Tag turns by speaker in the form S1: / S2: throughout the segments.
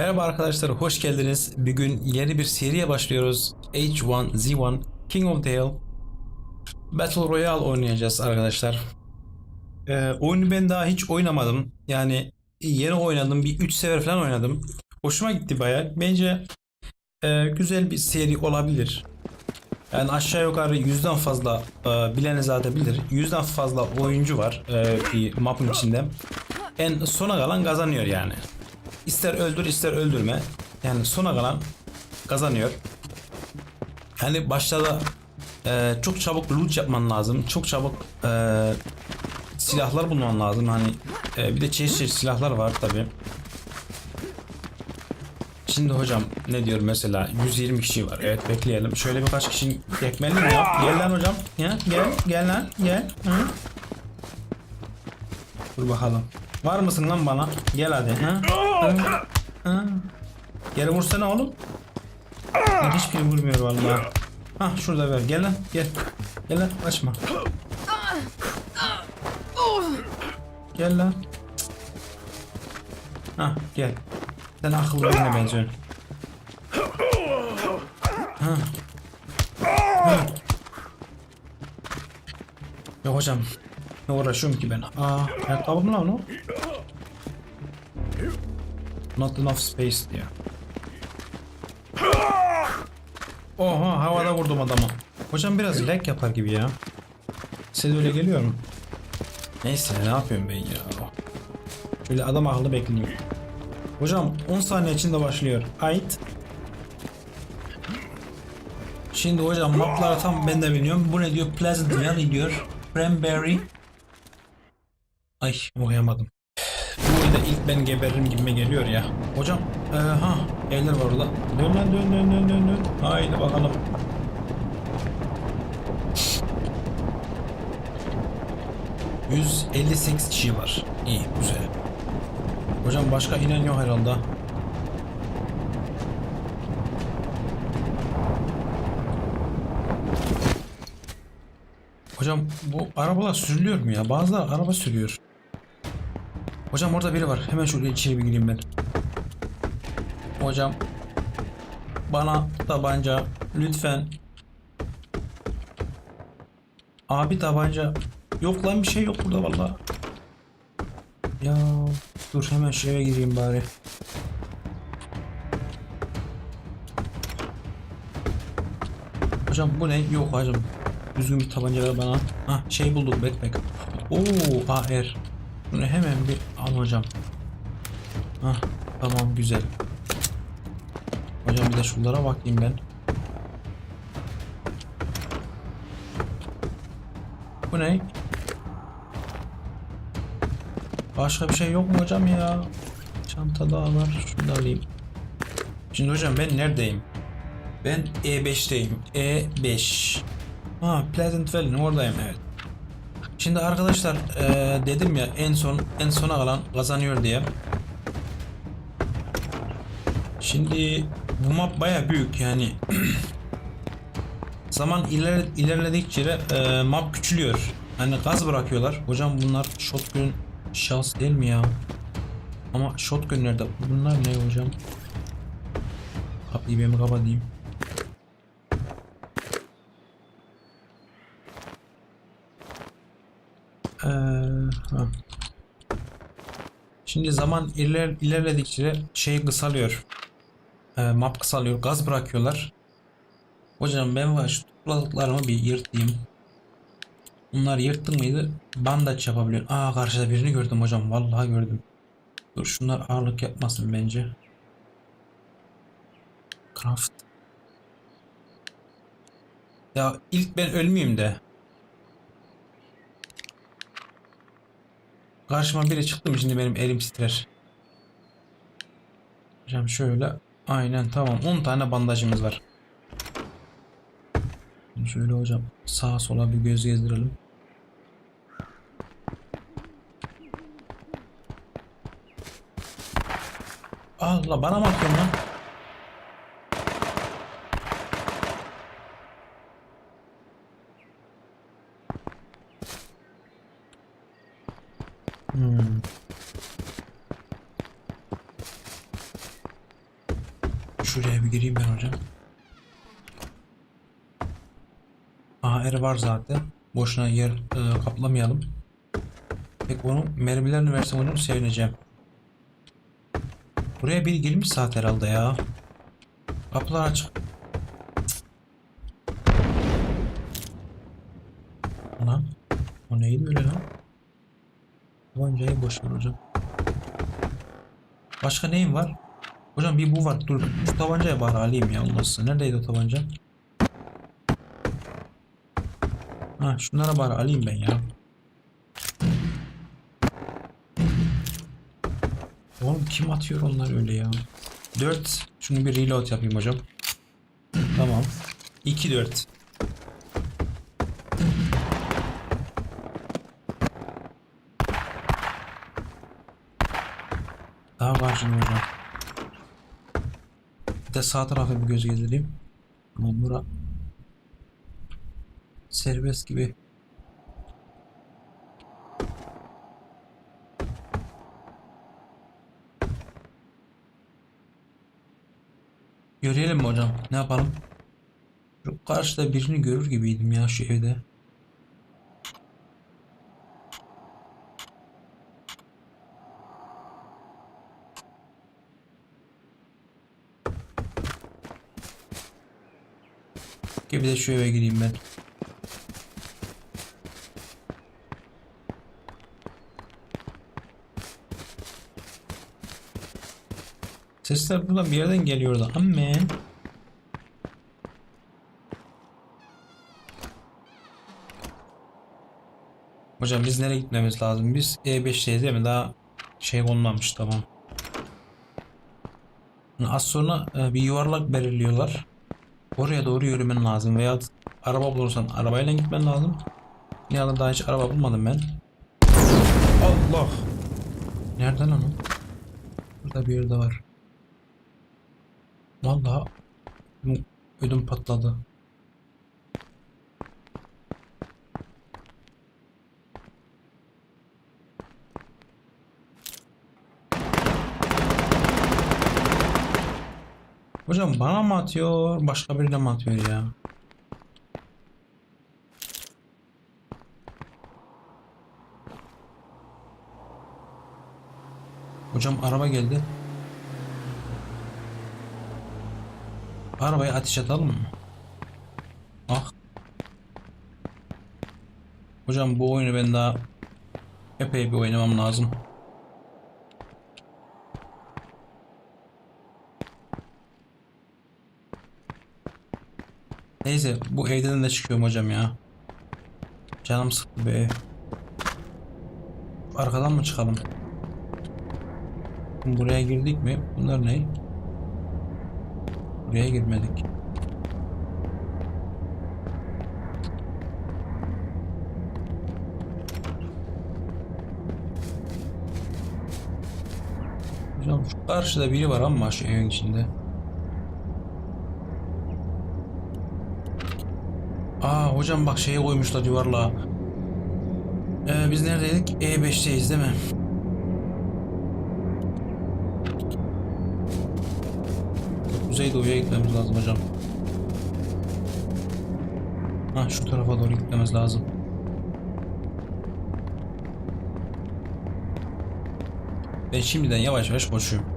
S1: Merhaba arkadaşlar, hoş geldiniz. Bugün yeni bir seriye başlıyoruz. H1Z1 King of the Hill Battle Royale oynayacağız arkadaşlar. Ee, oyunu ben daha hiç oynamadım. Yani yeni oynadım, bir 3 sefer falan oynadım. Hoşuma gitti bayağı. Bence e, güzel bir seri olabilir. Yani aşağı yukarı yüzden fazla e, bilene zaten bilir. Yüzden fazla oyuncu var e, bir mapın içinde. En sona kalan kazanıyor yani. İster öldür ister öldürme. Yani sona kalan kazanıyor. Yani başta da e, çok çabuk loot yapman lazım. Çok çabuk e, silahlar bulman lazım. Hani e, bir de çeşit çeşit silahlar var tabi. Şimdi hocam ne diyor mesela 120 kişi var. Evet bekleyelim. Şöyle birkaç kişi ekmeli mi ya? Gel lan hocam. Ya, gel gel lan gel. Hı? Dur bakalım. Var mısın lan bana? Gel hadi. Ha? Ha? Ha? Geri vursana oğlum. Lan Hiçbiri vurmuyor vallahi. Ha şurada ver. Gel lan gel. Gel lan açma. Gel lan. Ha gel. Sen akıllı birine benziyorsun. Ha. Ha. Ya hocam ne uğraşıyorum ki ben? Aa, ayakkabı mı lan o? Not enough space diyor. Oha havada vurdum adamı. Hocam biraz lag yapar gibi ya. Size öyle geliyor mu? Neyse ne yapıyorum ben ya. Şöyle adam akıllı bekleyeyim. Hocam 10 saniye içinde başlıyor. Ait. Şimdi hocam mapları tam ben de biliyorum. Bu ne diyor? Pleasant Valley diyor. Cranberry. Ay okuyamadım. Oyunda ilk ben geberirim gibime geliyor ya. Hocam. Ee, ha evler var orada. Dön lan dön dön dön dön dön. Haydi bakalım. ...158 kişi var. İyi, güzel. Hocam başka inen yok herhalde. Hocam bu arabalar sürülüyor mu ya? Bazıları araba sürüyor. Hocam orada biri var. Hemen şuraya içeri bir gireyim ben. Hocam bana tabanca lütfen. Abi tabanca. Yok lan bir şey yok burada vallahi. Ya dur hemen şu eve gireyim bari. Hocam bu ne? Yok hocam. Düzgün bir tabanca ver bana. Ha şey bulduk backpack. Oo AR. Bunu hemen bir al hocam. Ha tamam güzel. Hocam bir de şunlara bakayım ben. Bu ne? Başka bir şey yok mu hocam ya? Çanta daha var. Şunu da alayım. Şimdi hocam ben neredeyim? Ben E5'teyim. E5. Ha Pleasant Valley oradayım evet. Şimdi arkadaşlar eee, dedim ya en son en sona kalan kazanıyor diye. Şimdi bu map baya büyük yani. Zaman iler, ilerledikçe eee, map küçülüyor. Hani gaz bırakıyorlar. Hocam bunlar shotgun şans değil mi ya? Ama shotgun nerede? Bunlar ne hocam? Ben kapatayım. Şimdi zaman iler, ilerledikçe şey kısalıyor. Ee, map kısalıyor. Gaz bırakıyorlar. Hocam ben var şu topladıklarımı bir yırtayım. Bunlar yırttın mıydı? Bandaj yapabiliyor. Aa karşıda birini gördüm hocam. Vallahi gördüm. Dur şunlar ağırlık yapmasın bence. Craft. Ya ilk ben ölmeyeyim de. Karşıma biri çıktı mı şimdi benim elim titrer. Hocam şöyle. Aynen tamam 10 tane bandajımız var. Şöyle hocam sağa sola bir göz gezdirelim. Allah bana mı atıyorsun lan? Hmm. şuraya bir gireyim ben hocam. Var zaten. Boşuna yer e, kaplamayalım. Peki onu mermilerini versem hocam sevineceğim. Buraya biri girmiş saat herhalde ya. Kapılar açık. Lan. O neydi öyle lan? Tabancayı boş ver hocam. Başka neyim var? Hocam bir bu var. Dur. Şu tabancayı bari alayım ya olmazsa. Neredeydi o tabanca? Ha şunlara bari alayım ben ya. Oğlum kim atıyor onlar öyle ya? 4. Şunu bir reload yapayım hocam. Tamam. 2 4. Daha var şimdi hocam. Bir de sağ tarafa bir göz gezdireyim. Ama bura serbest gibi. Yürüyelim mi hocam? Ne yapalım? Şu karşıda birini görür gibiydim ya şu evde. Gel bir de şu eve gireyim ben. Sesler buradan bir yerden geliyordu. Amen. Hocam biz nereye gitmemiz lazım? Biz E5'teyiz değil mi? Daha şey olmamış tamam. Az sonra e, bir yuvarlak belirliyorlar. Oraya doğru yürümen lazım veya araba bulursan arabayla gitmen lazım. Yani daha hiç araba bulmadım ben. Allah! Nereden onu? Burada bir yerde var. Vallahi ödüm patladı. Hocam bana mı atıyor, başka birine mi atıyor ya? Hocam araba geldi. Arabaya ateş atalım mı? Ah. Hocam bu oyunu ben daha epey bir oynamam lazım. Neyse bu evden de çıkıyorum hocam ya. Canım sıktı be. Arkadan mı çıkalım? Buraya girdik mi? Bunlar ne? Buraya girmedik. Hocam şu karşıda biri var ama şu evin içinde. Aa hocam bak şeye koymuşlar yuvarlağa. Ee, biz neredeydik? E5'teyiz değil mi? Kuzeydoğu'ya gitmemiz lazım hocam. Ha şu tarafa doğru gitmemiz lazım. Ben şimdiden yavaş yavaş koşuyorum.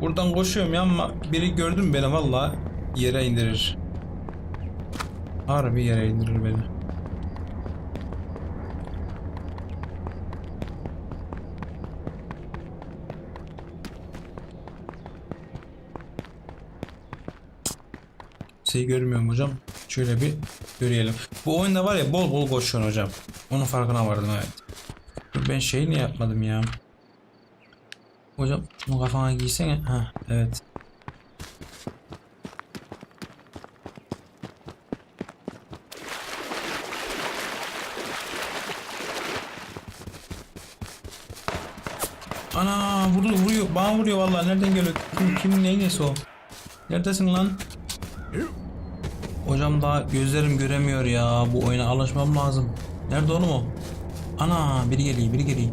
S1: Buradan koşuyorum ya ama biri gördü mü beni valla yere indirir. Harbi yere indirir beni. Şey görmüyorum hocam. Şöyle bir görelim. Bu oyunda var ya bol bol koşuyorsun hocam. Onun farkına vardım evet. Ben şey niye yapmadım ya? Hocam bunu kafana giysene. Ha evet. Ana vurdu vuruyor. Bana vuruyor vallahi. Nereden geliyor? Kim, neyin nesi o? Neredesin lan? Hocam daha gözlerim göremiyor ya. Bu oyuna alışmam lazım. Nerede oğlum o? Ana biri geliyor biri geliyor.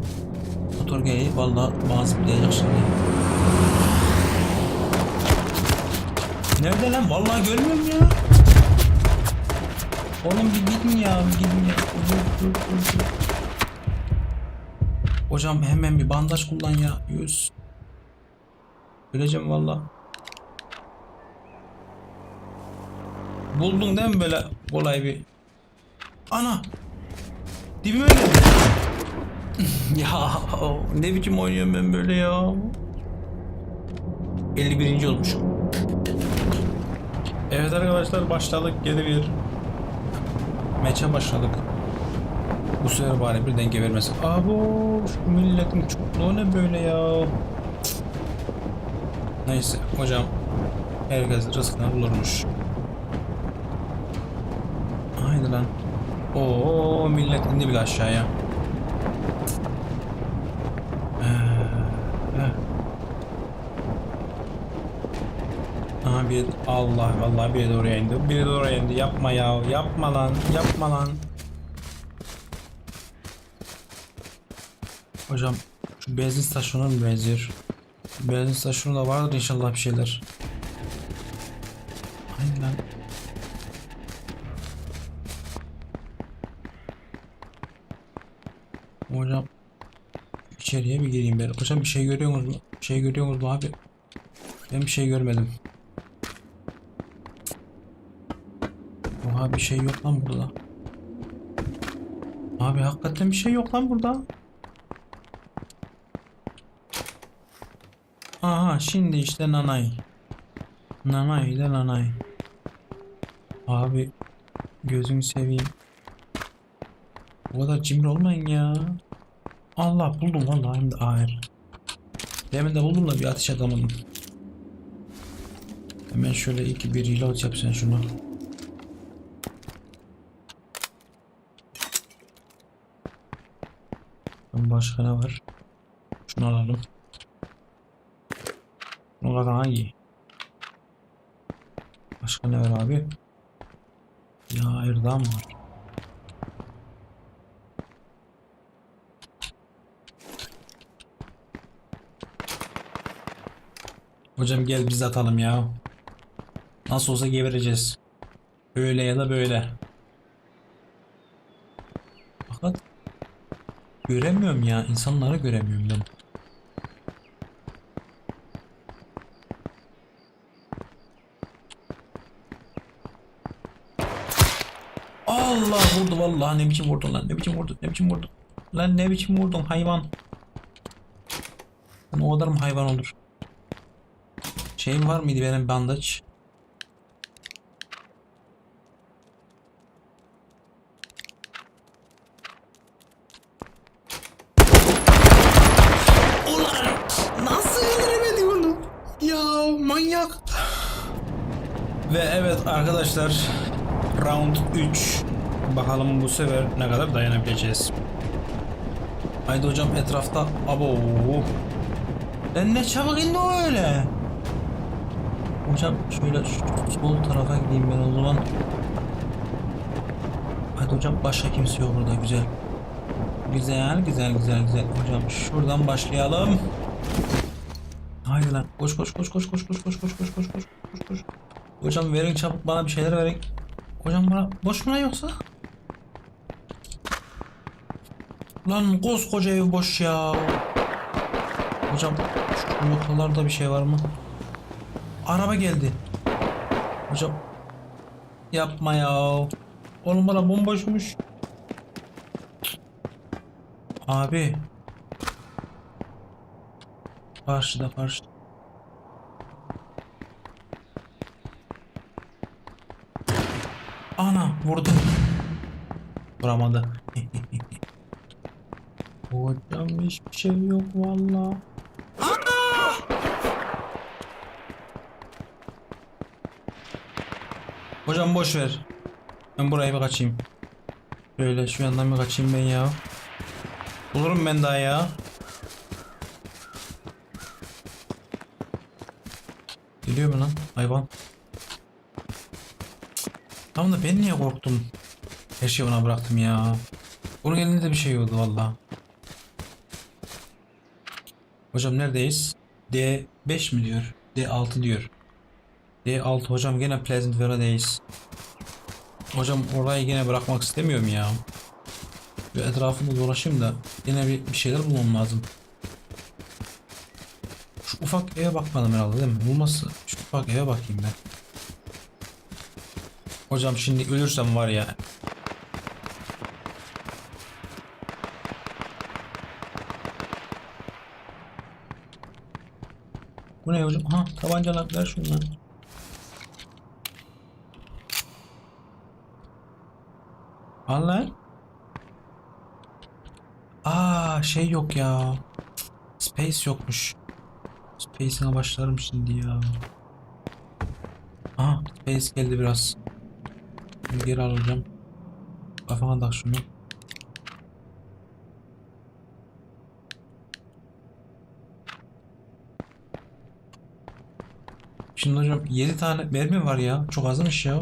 S1: motor geliyor. Vallahi bana zıplayacak şimdi. Nerede lan? Vallahi görmüyorum ya. Oğlum bir gidin ya, bir gidin ya. Dur, dur, dur, dur. Hocam hemen bir bandaj kullan ya. Yüz. Öleceğim valla. Buldun değil mi böyle kolay bir? Ana! Dibime geldi. ya ne biçim oynuyorum ben böyle ya. 51. olmuşum. Evet arkadaşlar başladık geri bir Meçe başladık. Bu sefer bari bir denge vermesin. Abo şu milletin çokluğu ne böyle ya. Neyse hocam herkes rızkını bulurmuş. Lan. Oo millet indi bile aşağıya. Eh, eh. Bir Allah vallahi biri de oraya indi. Biri de oraya indi. Yapma ya. Yapma lan. Yapma lan. Hocam şu benzin istasyonuna mı benziyor? Benzin istasyonunda vardır inşallah bir şeyler. Hocam içeriye bir gireyim ben. Hocam bir şey görüyor musunuz? Bir şey görüyor musunuz abi? Ben bir şey görmedim. Oha bir şey yok lan burada. Abi hakikaten bir şey yok lan burada. Aha şimdi işte nanay. Nanay ile nanay. Abi gözünü seveyim. Bu kadar cimri olmayın ya. Allah buldum vallahi hem de hayır. Demin de buldum da bir ateş atamadım. Hemen şöyle iki bir reload yap sen şunu. Başka ne var? Şunu alalım. Şunu kadar hangi? Başka ne var abi? Ya Erdoğan mı var? Hocam gel biz atalım ya. Nasıl olsa gebereceğiz. Böyle ya da böyle. Fakat göremiyorum ya. insanları göremiyorum ben. Allah vurdu vallahi ne biçim vurdun lan ne biçim vurdun ne biçim vurdun lan ne biçim vurdun hayvan Lan o kadar mı hayvan olur Şeyim var mıydı benim bandaj? Ve evet arkadaşlar round 3 bakalım bu sefer ne kadar dayanabileceğiz. Haydi hocam etrafta abo. Ben ne çabuk indi öyle. Hocam şöyle sol tarafa gideyim ben o zaman. Hadi hocam başka kimse yok burada güzel. Güzel güzel güzel güzel. Hocam şuradan başlayalım. Haydi lan. Koş koş koş koş koş koş koş koş koş koş koş koş koş. Hocam verin çabuk bana bir şeyler verin. Hocam bana boş mu lan yoksa? Lan koskoca ev boş ya. Hocam şu noktalarda bir şey var mı? Araba geldi. Hocam. Yapma ya. Oğlum bana bomboşmuş. Abi. Karşıda karşıda. Ana vurdu. Vuramadı. Hocam hiçbir şey yok valla. Hocam boş ver. Ben buraya bir kaçayım. Böyle şu yandan bir kaçayım ben ya. Bulurum ben daha ya. Geliyor mu lan hayvan? Tamam da ben niye korktum? Her şeyi ona bıraktım ya. Onun elinde de bir şey yoktu valla. Hocam neredeyiz? D5 mi diyor? D6 diyor. D6 hocam gene Pleasant Valley'deyiz. Hocam orayı gene bırakmak istemiyorum ya. Bir etrafında dolaşayım da yine bir, bir şeyler bulmam lazım. Şu ufak eve bakmadım herhalde değil mi? Bulması şu ufak eve bakayım ben. Hocam şimdi ölürsem var ya. Bu ne hocam? Ha tabancalar ver şunları. Al lan. Aa şey yok ya. Space yokmuş. Space'ine başlarım şimdi ya. Aha Space geldi biraz. Şimdi geri alacağım. Kafana tak şunu. Şimdi hocam 7 tane mermi var ya. Çok azmış ya.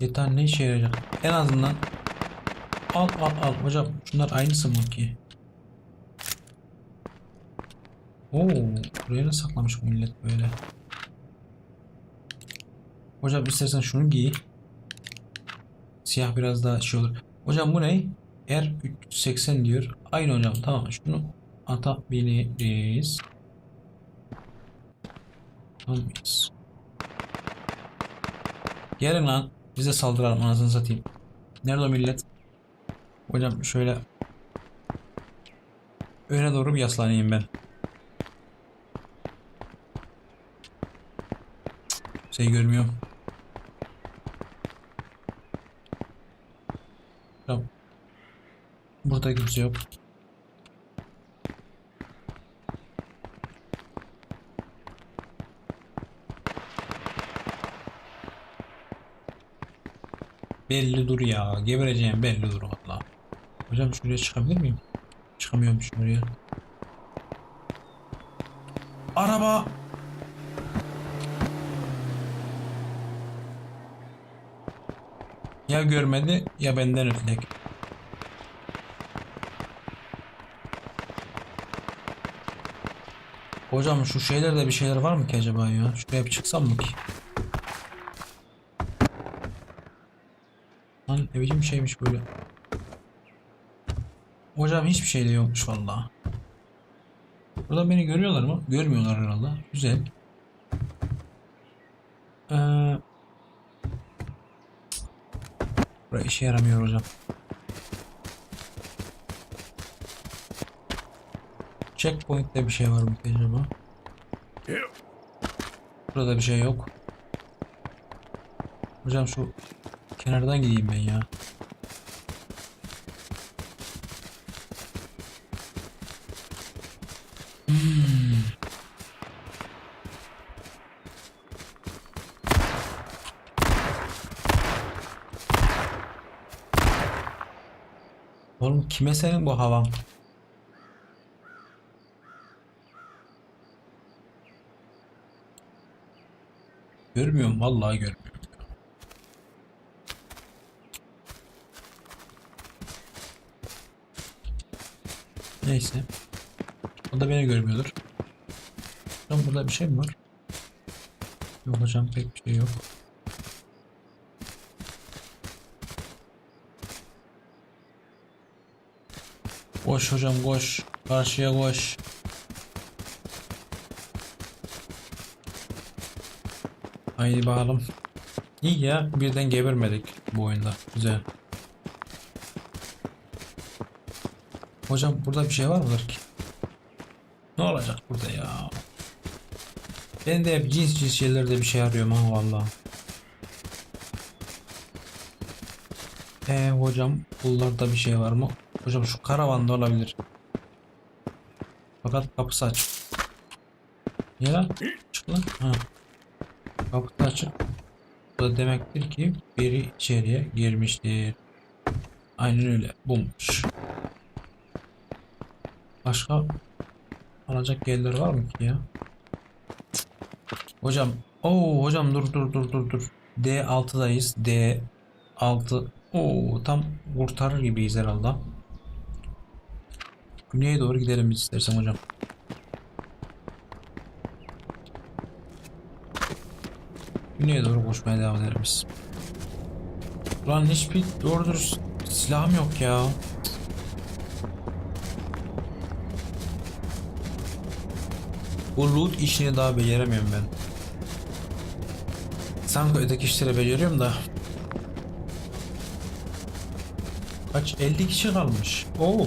S1: 7 tane ne işe yarayacak? En azından al al al hocam. Şunlar aynısı mı ki? Oo, buraya ne saklamış bu millet böyle? Hocam istersen şunu giy. Siyah biraz daha şey olur. Hocam bu ne? R380 diyor. Aynı hocam tamam şunu atabiliriz. Tamam mıyız? Gelin lan. Bize saldıralım anasını satayım. Nerede o millet? Hocam şöyle öne doğru bir yaslanayım ben. Şey görmüyorum. Tamam. Burada kimse yok. Belli dur ya. Gebereceğim belli dur valla. Hocam şuraya çıkabilir miyim? Çıkamıyorum şuraya. Araba! Ya görmedi ya benden ötürek. Hocam şu şeylerde bir şeyler var mı ki acaba ya? Şuraya bir çıksam mı ki? Lan ne şeymiş böyle. Hocam hiçbir şey de yokmuş vallahi. Burada beni görüyorlar mı? Görmüyorlar herhalde. Güzel. Ee, Buraya işe yaramıyor hocam. Checkpoint'te bir şey var mı acaba? Burada bir şey yok. Hocam şu kenardan gideyim ben ya. Hmm. Oğlum kime senin bu havan? Görmüyorum vallahi görmüyorum. Neyse. O da beni görmüyordur. Hocam burada bir şey mi var? Yok hocam pek bir şey yok. Koş hocam koş. Karşıya koş. Haydi bakalım. İyi ya birden gebermedik bu oyunda. Güzel. Hocam burada bir şey var mıdır ki? Ne olacak burada ya? Ben de hep cins cins şeylerde bir şey arıyorum ha valla. Ee hocam bunlarda bir şey var mı? Hocam şu karavanda olabilir. Fakat kapısı açık. Niye lan? Çık lan. Ha. Kapısı açık. Bu da demektir ki biri içeriye girmiştir. Aynen öyle. Bulmuş. Başka alacak gelirler var mı ki ya? Hocam. Oo hocam dur dur dur dur dur. D6'dayız. D6. Oo tam kurtarır gibiyiz herhalde. Güneye doğru gidelim biz istersen hocam. Güneye doğru koşmaya devam edelim biz. Ulan hiçbir doğru silahım yok ya. Bu loot işini daha beceremiyorum ben. Sanki öteki işleri beceriyorum da. Kaç? 50 kişi kalmış. Oo.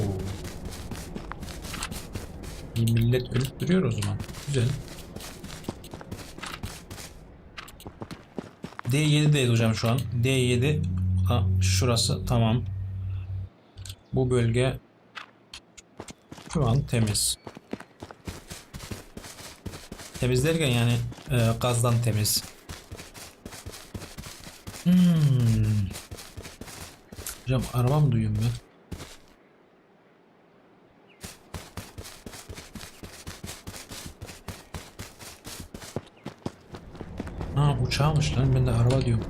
S1: Bir millet ölüp duruyor o zaman. Güzel. D7'deyiz hocam şu an. D7 ha, şurası tamam. Bu bölge şu an temiz. Temiz derken yani e, gazdan temiz. Hmm. Hocam araba mı duyuyorum ben? Ha uçağmış lan ben de araba diyorum.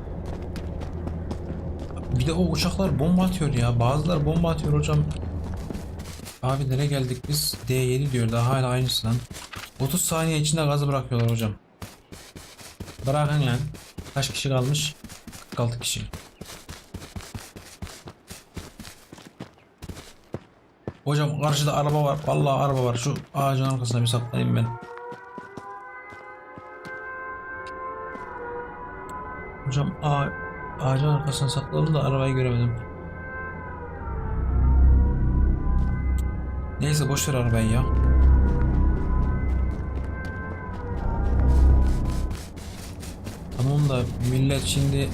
S1: Bir de o uçaklar bomba atıyor ya. Bazıları bomba atıyor hocam. Abi nereye geldik biz? D7 diyor daha hala aynısı lan. 30 saniye içinde gazı bırakıyorlar hocam. Bırakın lan. Kaç kişi kalmış? 46 kişi. Hocam karşıda araba var. Vallahi araba var. Şu ağacın arkasına bir saklayayım ben. Hocam ağa, ağacın arkasına sakladım da arabayı göremedim. Neyse boş ver arabayı ya. Tamam da millet şimdi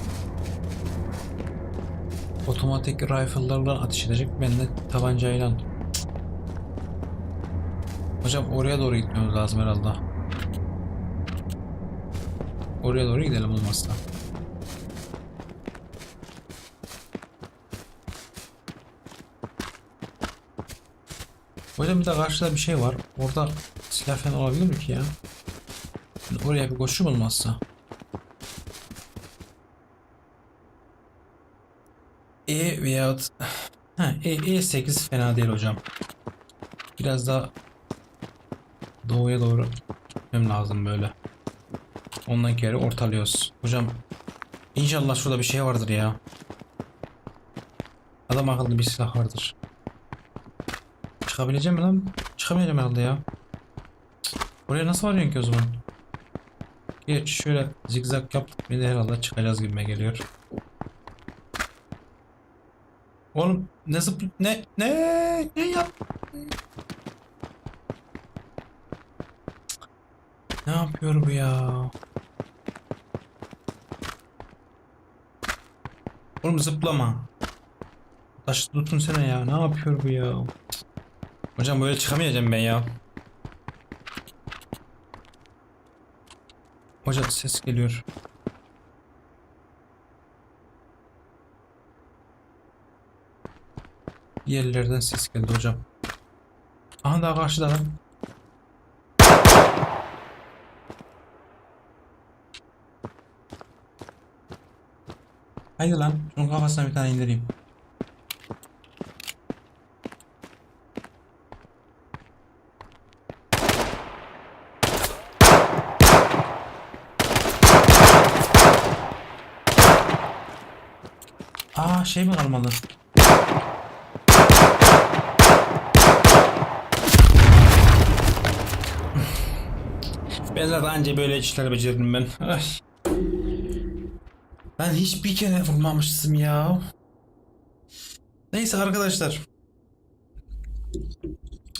S1: otomatik rifle'larla ateş edecek. Ben de tabancayla. Hocam oraya doğru gitmemiz lazım herhalde. Oraya doğru gidelim olmazsa. Hocam bir de karşıda bir şey var. Orada silah falan olabilir mi ki ya? Oraya bir koşu olmazsa. E veyahut ha, e, E8 fena değil hocam. Biraz daha doğuya doğru gitmem lazım böyle. Ondan geri ortalıyoruz. Hocam inşallah şurada bir şey vardır ya. Adam akıllı bir silah vardır. Çıkabileceğim mi lan? Çıkamayacağım herhalde ya. Oraya nasıl varıyorsun ki o zaman? Geç şöyle zigzag yaptık bir de herhalde çıkacağız gibime geliyor. Oğlum ne zıp ne ne ne yap? Ne yapıyor bu ya? Oğlum zıplama. Taş tutun sene ya. Ne yapıyor bu ya? Hocam böyle çıkamayacağım ben ya. Hocam ses geliyor. Yerlerden ses geldi hocam. Aha daha karşıda lan. Haydi lan. Şunun kafasına bir tane indireyim. Aa şey mi kalmadı? Ben zaten anca böyle işler beceririm ben. Ay. Ben hiçbir kere vurmamıştım ya. Neyse arkadaşlar.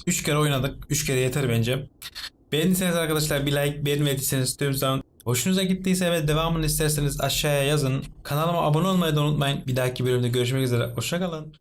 S1: Üç kere oynadık. Üç kere yeter bence. Beğendiyseniz arkadaşlar bir like, beğenmediyseniz tüm zaman hoşunuza gittiyse ve devamını isterseniz aşağıya yazın. Kanalıma abone olmayı da unutmayın. Bir dahaki bölümde görüşmek üzere. Hoşçakalın.